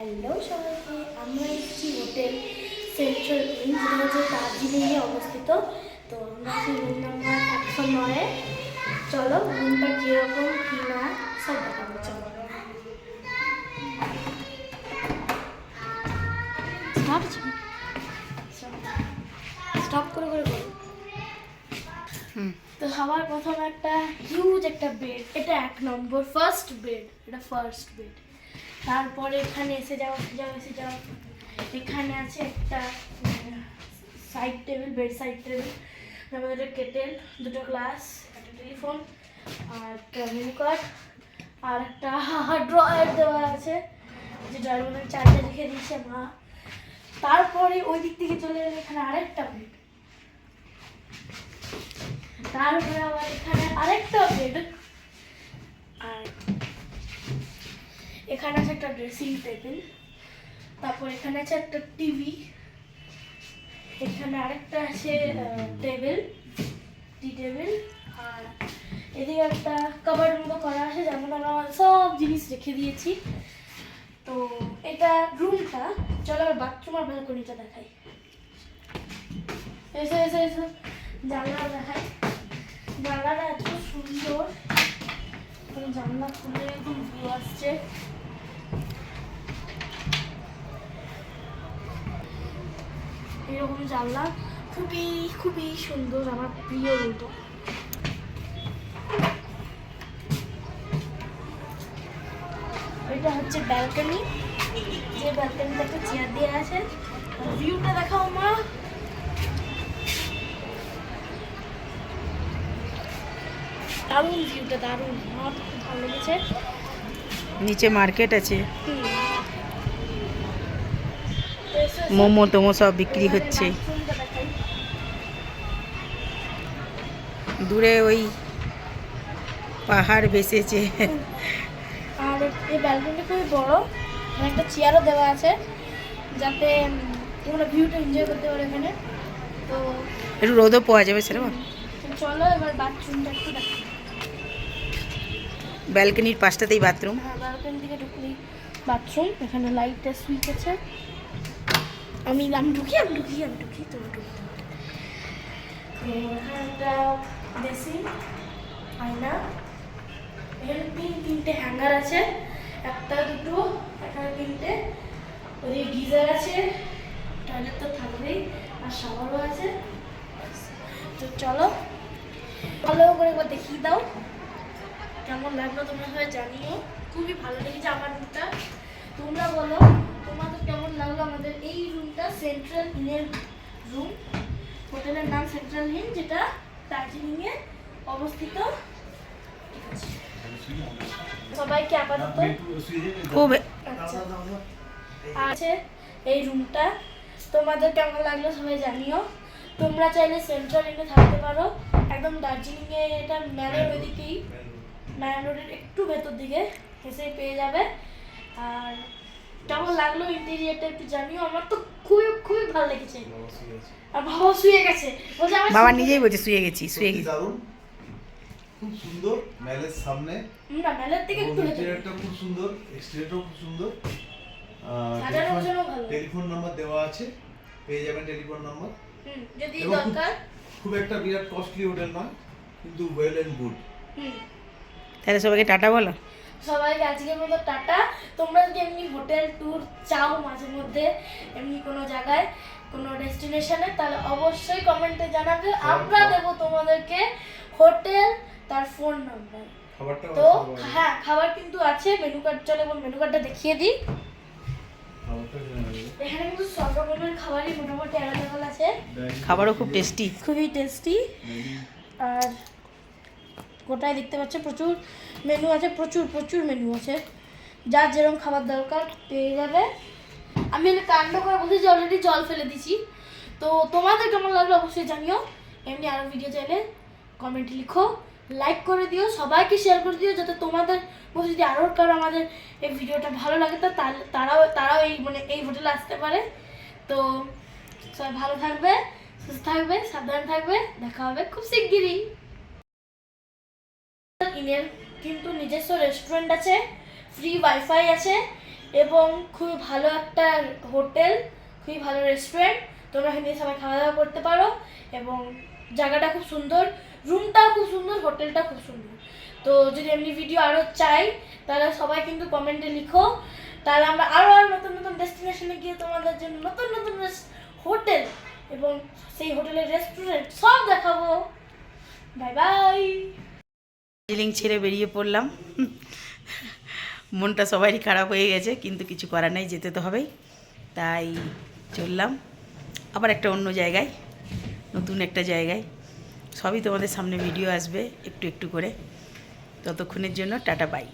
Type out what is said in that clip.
Hello সবাইকে আমরা এসেছি হোটেল সেন্ট্রাল উইং যেটা হচ্ছে দার্জিলিংয়ে অবস্থিত। তো আমরা আছি রুম নাম্বার একশো নয়ে। চলো রুমটা কীরকম কী না সব দেখাবো চলো। স্টপ করে করে বলো। তো সবার প্রথম একটা হিউজ একটা বেড এটা এক নম্বর ফার্স্ট বেড এটা ফার্স্ট বেড তারপরে এখানে এসে যাও এসে যাও এসে যাও। এখানে আছে একটা side table bed side table আমাদের কেটেল দুটো গ্লাস একটা টেলিফোন আর একটা মেনু কার্ড আর একটা ড্রয়ার দেওয়া আছে। যে ড্রয়ার মধ্যে চার্জে রেখে দিয়েছে মা তারপরে ওই দিক থেকে চলে এলে এখানে আরেকটা বেড তারপরে আবার এখানে আরেকটা বেড এখানে আছে একটা ড্রেসিং টেবিল তারপর এখানে আছে একটা টিভি এখানে আরেকটা আছে টেবিল টি টেবিল আর এদিকে একটা কভার মতো করা আছে, যেমন আমরা সব জিনিস রেখে দিয়েছি। তো এটা রুমটা চলো আর বাথরুম আর ব্যালকনিটা দেখাই। এসে এসে এসে, জানলা দেখাই। জানলাটা এত সুন্দর, জানলা খুলে একদম ভিউ আসছে। এরকম জানলা খুবই খুবই সুন্দর আমার প্রিয় রুমটা। এটা হচ্ছে ব্যালকনি যে ব্যালকনিতে একটা চেয়ার দেওয়া আছে ভিউটা দেখাও মা। দারুণ ভিউটা দারুণ। আমার খুব ভালো লেগেছে। নিচে মার্কেট আছে হুম। তো এসো, এসো। মোমো টোমো সব বিক্রি হচ্ছে। দূরে ওই পাহাড় বেসেছে আর এই ব্যালকনিটা খুবই বড় একটা চেয়ারও দেওয়া আছে যাতে তোমরা ভিউটা এনজয় করতে পারো এখানে। তো একটু রোদও পাওয়া যাবে সেরকম। চলো এবার বাথরুমটা একটু দেখো ব্যালকনির পাশটাতেই বাথরুম হ্যাঁ ব্যালকনি থেকে ঢুকলেই বাথরুম এখানে লাইটটা সুইচ আছে। আমি আমি ঢুকি আমি ঢুকি আমি ঢুকি। তো একটা তিনটে হ্যাঙ্গার আছে, একটা, দুটো এখানে তিনটে। ওদিকে গিজার আছে টয়লেট তো থাকবেই, আর শাওয়ারও আছে। তো চলো, ভালো করে একবার দেখিয়ে দাও। কেমন লাগল তোমরা সবাই জানিও। খুবই ভালো লেগেছে আমার তোমরা বলো, তোমাদের কেমন লাগল আমাদের এই সেন্ট্রাল ইনের রুম হোটেলের নাম সেন্ট্রাল ইন যেটা দার্জিলিংয়ে অবস্থিত। সবাইকে আপাতত খুব আচ্ছা। আছে এই রুমটা তোমাদের কেমন লাগল সবাই জানিও। তোমরা চাইলে সেন্ট্রাল ইনে থাকতে পারো। একদম দার্জিলিংয়ে এটা ম্যানের ওইদিকেই। ম্যান রোডের একটু ভেতর দিকে এসেই পেয়ে যাবে। আর কেমন লাগল ইন্টেরিয়ারটা একটু জানিও? আমার তো খুবই খুবই ভালো লেগেছে। আর বাবা শুয়ে গেছে। বলছে আমার বাবা নিজেই বলছে শুয়ে গেছি শুয়ে গেছি। দারুণ। খুব সুন্দর ম্যালের সামনে। না মেলার থেকে একটু ইন্টেরিয়রটা খুব সুন্দর এক্সটেরিয়রটাও খুব সুন্দর। সাজানোর জন্য ভালো। টেলিফোন নাম্বার দেওয়া আছে পেয়ে যাবেন টেলিফোন নাম্বার যদি খুব- দরকার। খুব একটা বিরাট কস্টলি হোটেল নয় কিন্তু ওয়েল এন্ড গুড হুম। তাহলে সবাইকে টাটা বলো। সবাইকে আজকের মতো টাটা। তোমরা যদি এমনি হোটেল ট্যুর চাও মাঝে মধ্যে এমনি কোনো জায়গায় কোনো ডেস্টিনেশনে তাহলে অবশ্যই কমেন্টে জানাবে। আমরা দেবো তোমাদেরকে হোটেল তার ফোন নাম্বার তো হ্যাঁ খাবার কিন্তু আছে মেনু কার্ড চলে এবং মেনু কার্ডটা দেখিয়ে দিই। এখানে কিন্তু সব রকমের খাবারই মোটামুটি অ্যাভেলেবেল আছে। খাবারও খুব টেস্টি খুবই টেস্টি আর গোটায় দেখতে পাচ্ছ, প্রচুর মেনু আছে, প্রচুর প্রচুর মেনু আছে। যার যেরকম খাবার দরকার পেয়ে যাবে। আমি এখানে কাণ্ড করে বসেছি অলরেডি জল ফেলে দিছি। তো তোমাদের কেমন লাগল অবশ্যই জানিও। এমনি আরও ভিডিও চাইলে কমেন্টে লিখো। লাইক করে দিও, সবাইকে শেয়ার করে দিও, যাতে তোমাদের মধ্যে যদি আরও কারও আমাদের এই ভিডিওটা ভালো লাগে, তো তারাও তারাও এই মানে এই হোটেলে আসতে পারে। তো সবাই ভালো থাকবে, সুস্থ থাকবে, সাবধান থাকবে। দেখা হবে খুব শিগগিরই। ইনের কিন্তু নিজস্ব রেস্টুরেন্ট আছে ফ্রি ওয়াইফাই আছে, এবং খুবই ভালো একটা হোটেল, খুবই ভালো রেস্টুরেন্ট তোমরা এখানে সবাই খাওয়া দাওয়া করতে পারো, এবং জায়গাটা খুব সুন্দর রুমটাও খুব সুন্দর হোটেলটা খুব সুন্দর। তো যদি এমনি ভিডিও আরও চাই, তাহলে সবাই কিন্তু কমেন্টে লিখো। তাহলে আমরা আরও আরও নতুন নতুন ডেস্টিনেশনে গিয়ে তোমাদের জন্য নতুন নতুন হোটেল এবং সেই হোটেলের রেস্টুরেন্ট সব দেখাবো। বাই বাই দার্জিলিং ছেড়ে বেরিয়ে পড়লাম। মনটা সবারই খারাপ হয়ে গেছে, কিন্তু কিছু করার নাই, যেতে তো হবেই। তাই চললাম। আবার একটা অন্য জায়গায়, নতুন একটা জায়গায়। সবই তোমাদের সামনে ভিডিও আসবে, একটু একটু করে। ততক্ষণের জন্য টাটা বাই